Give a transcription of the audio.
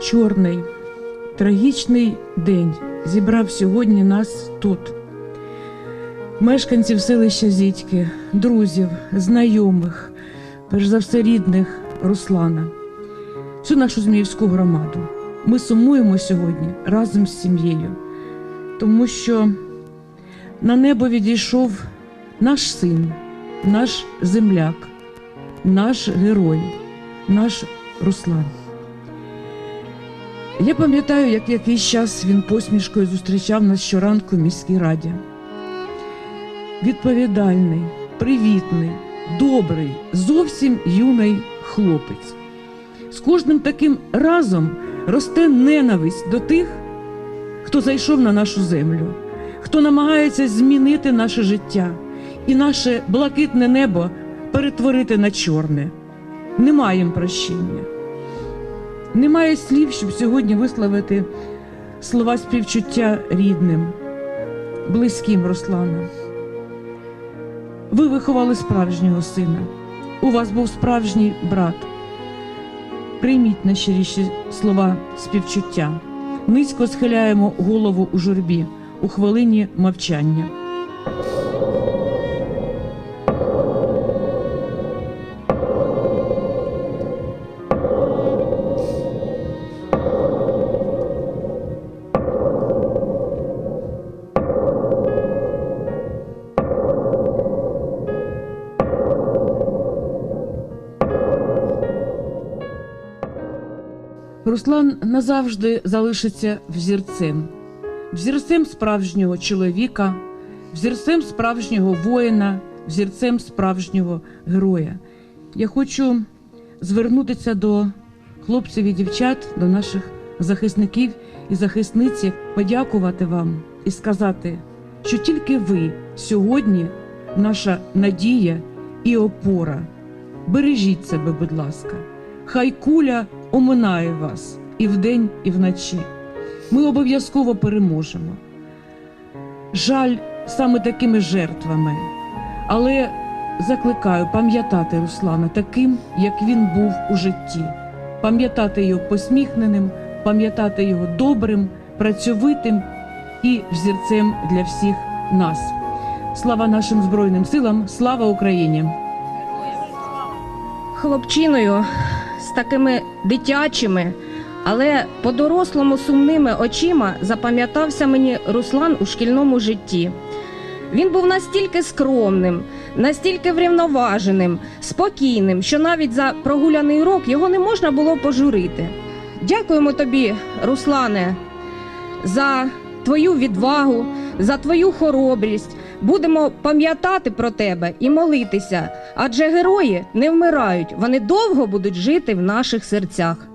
чорний, трагічний день зібрав сьогодні нас тут, мешканців селища Зітьки, друзів, знайомих, перш за все рідних Руслана, всю нашу Зміївську громаду. Ми сумуємо сьогодні разом з сім'єю, тому що на небо відійшов наш син, наш земляк, наш герой, наш Руслан. Я пам'ятаю, як якийсь час він посмішкою зустрічав нас щоранку в міській раді. Відповідальний, привітний, добрий, зовсім юний хлопець. З кожним таким разом росте ненависть до тих, хто зайшов на нашу землю, хто намагається змінити наше життя і наше блакитне небо перетворити на чорне. Немає їм прощення. Немає слів, щоб сьогодні висловити слова співчуття рідним, близьким Руслана. Ви виховали справжнього сина. У вас був справжній брат. Прийміть найщиріші слова співчуття. Низько схиляємо голову у журбі у хвилині мовчання. Руслан назавжди залишиться взірцем, взірцем справжнього чоловіка, взірцем справжнього воїна, взірцем справжнього героя. Я хочу звернутися до хлопців і дівчат, до наших захисників і захисниці, подякувати вам і сказати, що тільки ви сьогодні наша надія і опора. Бережіть себе, будь ласка. Хай куля оминає вас і вдень, і вночі. Ми обов'язково переможемо. Жаль саме такими жертвами, але закликаю пам'ятати Руслана таким, як він був у житті, пам'ятати його посміхненим, пам'ятати його добрим, працьовитим і взірцем для всіх нас. Слава нашим Збройним силам, слава Україні! хлопчиною такими дитячими, але по-дорослому сумними очима запам'ятався мені Руслан у шкільному житті. Він був настільки скромним, настільки врівноваженим, спокійним, що навіть за прогуляний урок його не можна було пожурити. Дякуємо тобі, Руслане, за твою відвагу, за твою хоробрість. Будемо пам'ятати про тебе і молитися, адже герої не вмирають, вони довго будуть жити в наших серцях.